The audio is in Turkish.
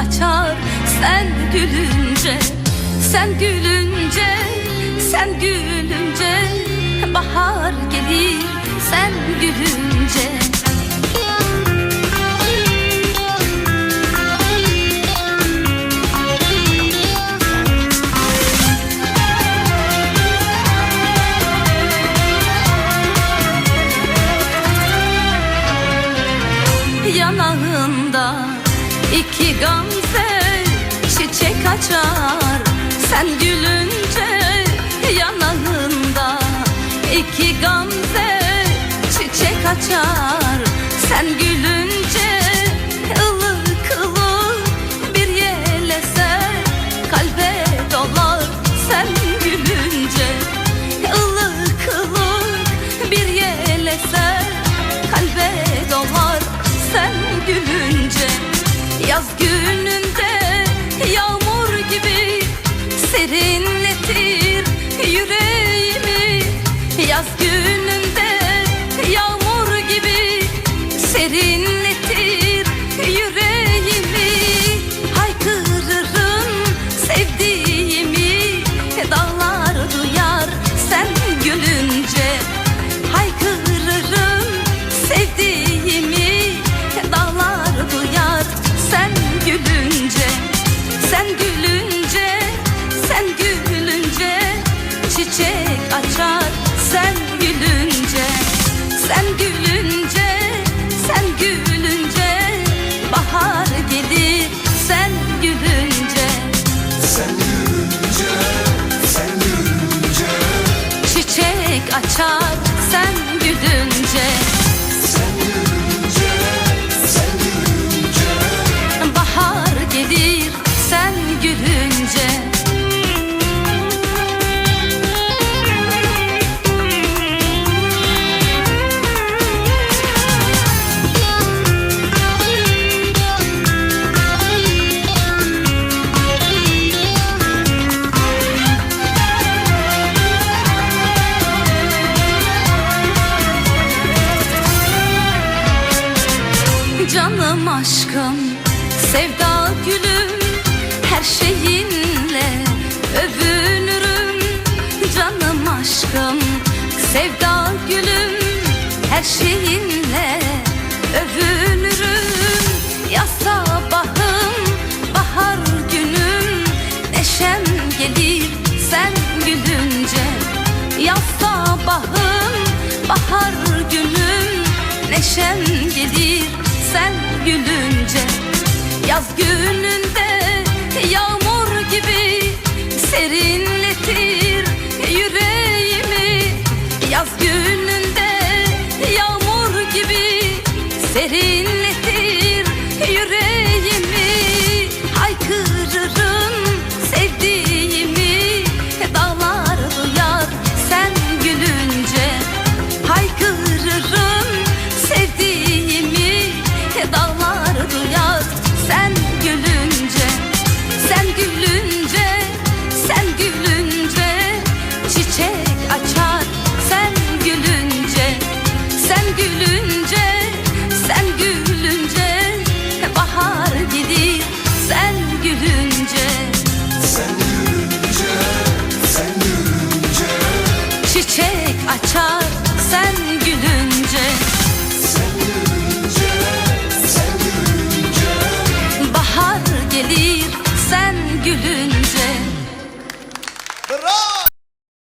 açar. Sen gülünce Sen gülünce, sen gülünce Bahar gelir. Sen gülünce iki gamze çiçek açar. Sen gülünce yanağında iki gamze çiçek açar. Sen gülünce Yaz gülünce Canım aşkım, sevda gülüm Her şeyinle övünürüm Canım aşkım, sevda gülüm Her şeyinle övünürüm. Ya sabahım, bahar günüm Neşem gelir sen gülünce. Ya sabahım, bahar günüm Neşem gelir sen gülünce Yaz gününde yağmur gibi serinletir yüreğimi. Yaz gününde yağmur gibi serinletir açar